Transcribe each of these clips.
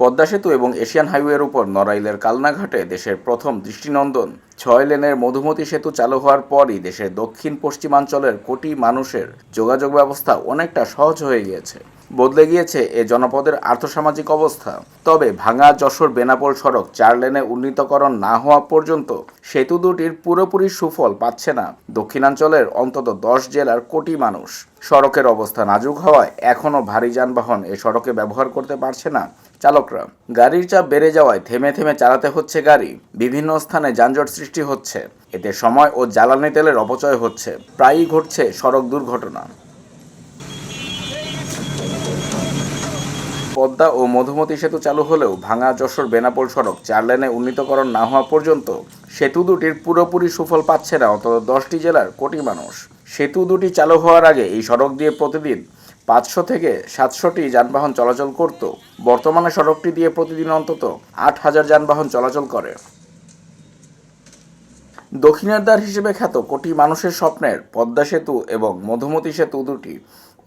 পদ্মা সেতু এবং এশিয়ান হাইওয়ের উপর নড়াইলের কালনাঘাটে দেশের প্রথম দৃষ্টিনন্দন। ছয় লেনের মধুমতি সেতু চালু হওয়ার পরই দেশের দক্ষিণ পশ্চিমাঞ্চলের কোটি মানুষের যোগাযোগ ব্যবস্থা অনেকটা সহজ হয়ে গিয়েছে। বদলে গিয়েছে এ জনপদের আর্থসামাজিক অবস্থা। তবে ভাঙা যশোর বেনাপোল সড়ক চার লেনে উন্নীতকরণ না হওয়া পর্যন্ত সেতু দুটির পুরোপুরি সুফল পাচ্ছে না। দক্ষিণাঞ্চলের অন্তত দশ জেলার কোটি মানুষ। সড়কের অবস্থা নাজুক হওয়ায় এখনও ভারী যানবাহন এ সড়কে ব্যবহার করতে পারছে না চালকরা। গাড়ির চাপ বেড়ে যাওয়ায় থেমে থেমে চালাতে হচ্ছে গাড়ি। বিভিন্ন স্থানে যানজট সৃষ্টি হচ্ছে। এতে সময় ও জ্বালানি তেলের অপচয় হচ্ছে। প্রায়ই ঘটছে সড়ক দুর্ঘটনা। পদ্মা ও মধুমতি সেতু চালু হলেও ভাঙা যশোর বেনাপোল সড়ক চার লেনে উন্নীতকরণ না হওয়া পর্যন্ত সেতু দুটির পুরোপুরি সুফল পাচ্ছে না অন্তত দশটি জেলার কোটি মানুষ। সেতু দুটি চালু হওয়ার আগে এই সড়ক দিয়ে প্রতিদিন পাঁচশো থেকে সাতশোটি যানবাহন চলাচল করত। বর্তমানে সড়কটি দিয়ে প্রতিদিন অন্তত আট হাজার যানবাহন চলাচল করে। দক্ষিণের দ্বার হিসেবে খ্যাত কোটি মানুষের স্বপ্নের পদ্মা সেতু এবং মধুমতি সেতু দুটি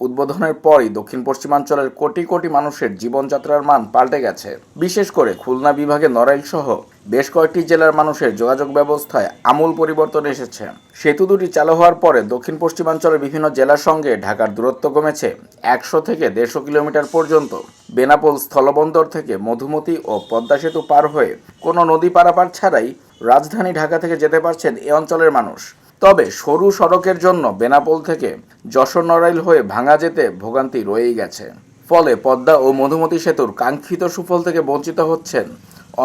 উদ্বোধনের পরই দক্ষিণ পশ্চিমাঞ্চলের কোটি কোটি মানুষের জীবনযাত্রার মান পাল্টে গেছে। বিশেষ করে খুলনা বিভাগে নড়াইল সহ বেশ কয়েকটি জেলার মানুষের যোগাযোগ ব্যবস্থায় আমূল পরিবর্তন এসেছে। সেতু দুটি চালু হওয়ার পরে দক্ষিণ পশ্চিমাঞ্চলের বিভিন্ন জেলার সঙ্গে ঢাকার দূরত্ব কমেছে একশো থেকে দেড়শো কিলোমিটার পর্যন্ত। বেনাপোল স্থলবন্দর থেকে মধুমতি ও পদ্মা সেতু পার হয়ে কোনো নদী পারাপার ছাড়াই রাজধানী ঢাকা থেকে যেতে পারছেন এ অঞ্চলের মানুষ। তবে সরু সড়কের জন্য বেনাপোল থেকে যশোর নড়াইল হয়ে ভাঙা যেতে ভোগান্তি রয়েই গেছে। ফলে পদ্মা ও মধুমতি সেতুর কাঙ্ক্ষিত সুফল থেকে বঞ্চিত হচ্ছেন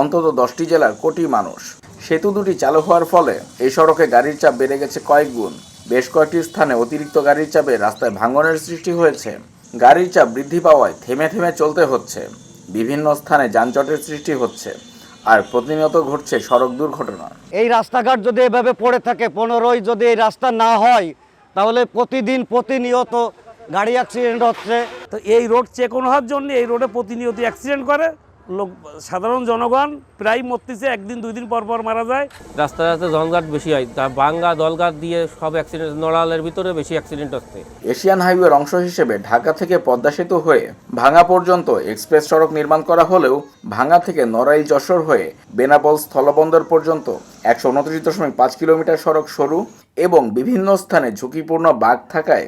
অন্তত দশটি জেলার কোটি মানুষ। সেতু দুটি চালু হওয়ার ফলে এই সড়কে গাড়ির চাপ বেড়ে গেছে কয়েক গুণ। বেশ কয়েকটি স্থানে অতিরিক্ত গাড়ির চাপে রাস্তায় ভাঙনের সৃষ্টি হয়েছে। গাড়ির চাপ বৃদ্ধি পাওয়ায় থেমে থেমে চলতে হচ্ছে। বিভিন্ন স্থানে যানজটের সৃষ্টি হচ্ছে। আর প্রতিনিয়ত ঘটছে সড়ক দুর্ঘটনা। এই রাস্তাঘাট যদি এভাবে পড়ে থাকে পনেরোই যদি এই রাস্তা না হয় তাহলে প্রতিদিন প্রতিনিয়ত গাড়ি অ্যাক্সিডেন্ট হচ্ছে। তো এই রোড চেক হওয়ার জন্য এই রোডে প্রতিনিয়ত অ্যাক্সিডেন্ট করে। লোক সাধারণ জনগণ প্রায় মরতেছে একদিন দুই দিন পর পর মারা যায়। রাস্তা রাস্তায় জলঘাট বেশি হয়। তা বাঙ্গা দলঘাট দিয়ে সব অ্যাক্সিডেন্ট নড়ালের ভিতরে বেশি অ্যাক্সিডেন্ট হচ্ছে। এশিয়ান হাইওয়ের অংশ হিসেবে ঢাকা থেকে পদ্মা সেতু হয়ে ভাঙা পর্যন্ত এক্সপ্রেস সড়ক নির্মাণ করা হলেও ভাঙা থেকে নড়াইল যশোর হয়ে বেনাপল স্থলবন্দর পর্যন্ত একশো উনত্রিশ দশমিক পাঁচ কিলোমিটার সড়ক সরু এবং বিভিন্ন স্থানে ঝুঁকিপূর্ণ বাঘ থাকায়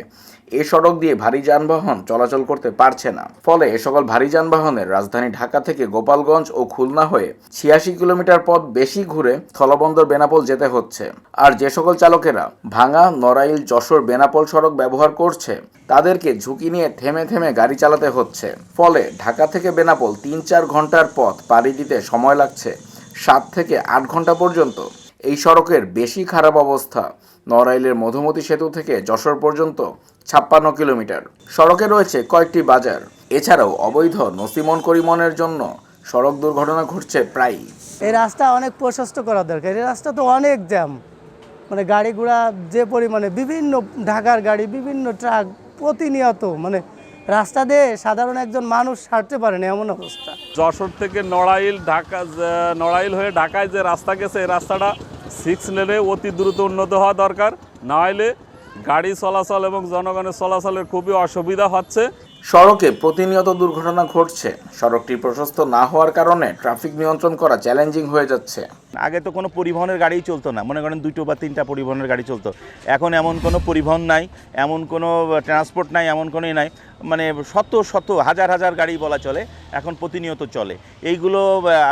এ সড়ক দিয়ে ভারী যানবাহন চলাচল করতে পারছে না। ফলে এ সকল ভারী যানবাহনের রাজধানী ঢাকা থেকে গোপালগঞ্জ ও খুলনা হয়ে ছিয়াশি কিলোমিটার পথ বেশি ঘুরে স্থলবন্দর বেনাপোল যেতে হচ্ছে। আর যে সকল চালকেরা ভাঙা, নড়াইল, যশোর, বেনাপোল সড়ক ব্যবহার করছে, তাদেরকে ঝুঁকি নিয়ে থেমে থেমে গাড়ি চালাতে হচ্ছে। ফলে ঢাকা থেকে বেনাপোল তিন চার ঘণ্টার পথ পাড়ি দিতে সময় লাগছে। সাত থেকে আট ঘণ্টা পর্যন্ত। এই সড়কের বেশি খারাপ অবস্থা নড়াইলের মধুমতি সেতু থেকে যশোর পর্যন্ত ছাপ্পান্ন কিলোমিটার। সড়কে রয়েছে কয়েকটি বাজার। এছাড়াও অবৈধ নসিমন করিমনের জন্য সড়ক দুর্ঘটনা ঘটছে প্রায়ই। এই রাস্তা অনেক প্রশস্ত করা দরকার। এই রাস্তা তো অনেক জ্যাম। মানে গাড়ি ঘোড়া যে পরিমাণে বিভিন্ন ঢাকার গাড়ি, বিভিন্ন ট্রাক প্রতিনিয়ত মানে রাস্তা দিয়ে সাধারণ একজন মানুষ হাঁটতে পারে না, এমন অবস্থা। যশোর থেকে নড়াইল, ঢাকা নড়াইল হয়ে ঢাকায় যে রাস্তা গেছে, এই রাস্তাটা সিক্স লেনে অতি দ্রুত উন্নত হওয়া দরকার। না হলে গাড়ি চলাচল এবং জনগণের চলাচলের খুবই অসুবিধা হচ্ছে। সড়কে প্রতিনিয়ত দুর্ঘটনা ঘটছে। সড়কটি প্রশস্ত না হওয়ার কারণে ট্রাফিক নিয়ন্ত্রণ করা চ্যালেঞ্জিং হয়ে যাচ্ছে। আগে তো কোনো পরিবহনের গাড়ি চলতো না। মনে করেন দুটো বা তিনটা পরিবহনের গাড়ি চলতো। এখন এমন কোনো পরিবহন নাই এমন কোনো ট্রান্সপোর্ট নাই এমন কোনোই নাই। মানে শত শত হাজার হাজার গাড়ি বলা চলে এখন প্রতিনিয়ত চলে। এইগুলো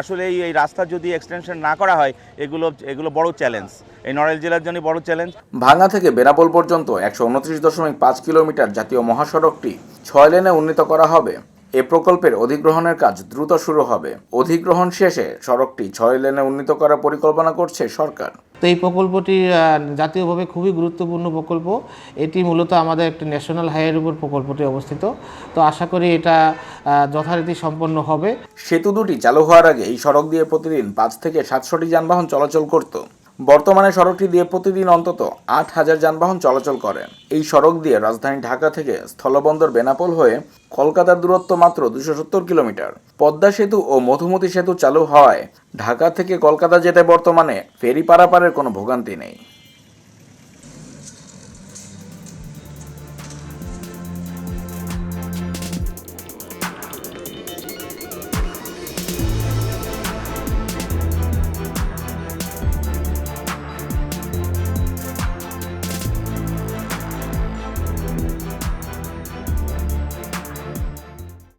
আসলে এই এই রাস্তা যদি এক্সটেনশন না করা হয় এগুলো এগুলো বড় চ্যালেঞ্জ এই নড়াইল জেলার জন্য বড় চ্যালেঞ্জ ভাঙা থেকে বেনাপোল পর্যন্ত একশো উনত্রিশ দশমিক পাঁচ কিলোমিটার জাতীয় মহাসড়কটি ছয় লেনে উন্নীত করা হবে। এ প্রকল্পের অধিগ্রহণের কাজ দ্রুত শুরু হবে। অধিগ্রহণ শেষে সড়কটি ছয় লেনে উন্নীত করার পরিকল্পনা করছে সরকার। তো এই প্রকল্পটি জাতীয়ভাবে খুবই গুরুত্বপূর্ণ প্রকল্প। এটি মূলত আমাদের একটি ন্যাশনাল হাইওয়ের উপর প্রকল্পটি অবস্থিত। তো আশা করি এটা যথারীতি সম্পন্ন হবে। সেতু দুটি চালু হওয়ার আগে এই সড়ক দিয়ে প্রতিদিন পাঁচ থেকে সাতশোটি যানবাহন চলাচল করত। বর্তমানে সড়কটি দিয়ে প্রতিদিন অন্তত আট হাজার যানবাহন চলাচল করে। এই সড়ক দিয়ে রাজধানী ঢাকা থেকে স্থলবন্দর বেনাপোল হয়ে কলকাতার দূরত্ব মাত্র দুশো সত্তর কিলোমিটার। পদ্মা সেতু ও মধুমতি সেতু চালু হওয়ায় ঢাকা থেকে কলকাতা যেতে বর্তমানে ফেরি পারাপারের কোনো ভোগান্তি নেই।